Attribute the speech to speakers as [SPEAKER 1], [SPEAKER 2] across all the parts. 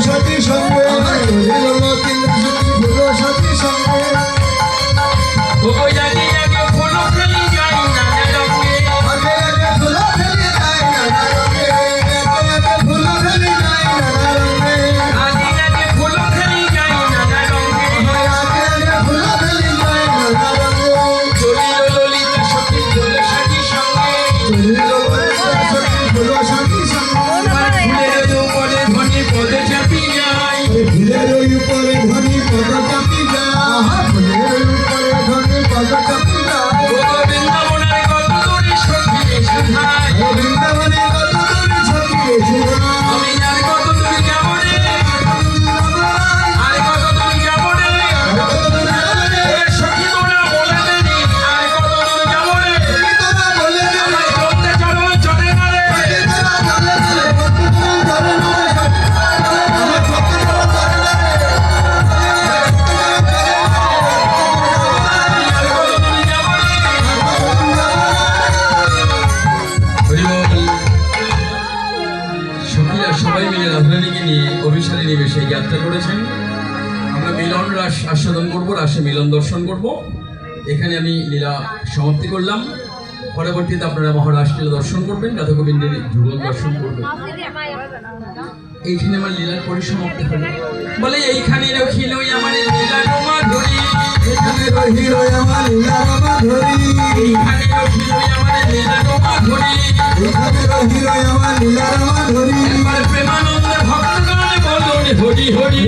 [SPEAKER 1] সতী সঙ্গ রাধারানীকে নিয়ে অভিসারী নিবেশে যাত্রা করেছেন। আমরা মিলন রাস আস্বাদন করব, রাসে মিলন দর্শন করব। এখানে আমি লীলা সমাপ্তি করলাম। পরবর্তীতে আপনারা মহারাজ দর্শন করবেন রাধা গোবিন্দের যুগল দর্শন করবেন। এইখানে আমার লীলার পরিসমাপ্তি হলো বলে, এইখানে রখিল আমার লীলা আমার Hari Hari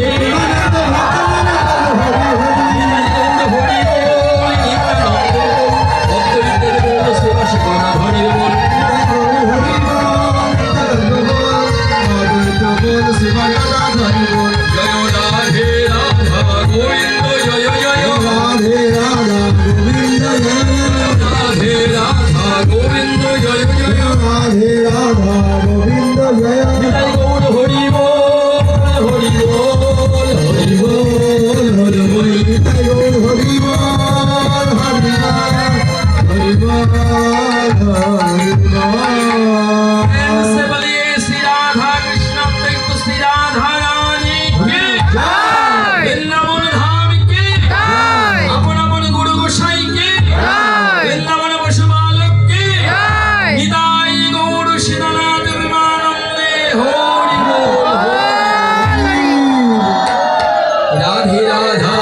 [SPEAKER 1] Govinda, Jaya Jaya, Radhe Radha, Govinda, Jaya. Radhe Radha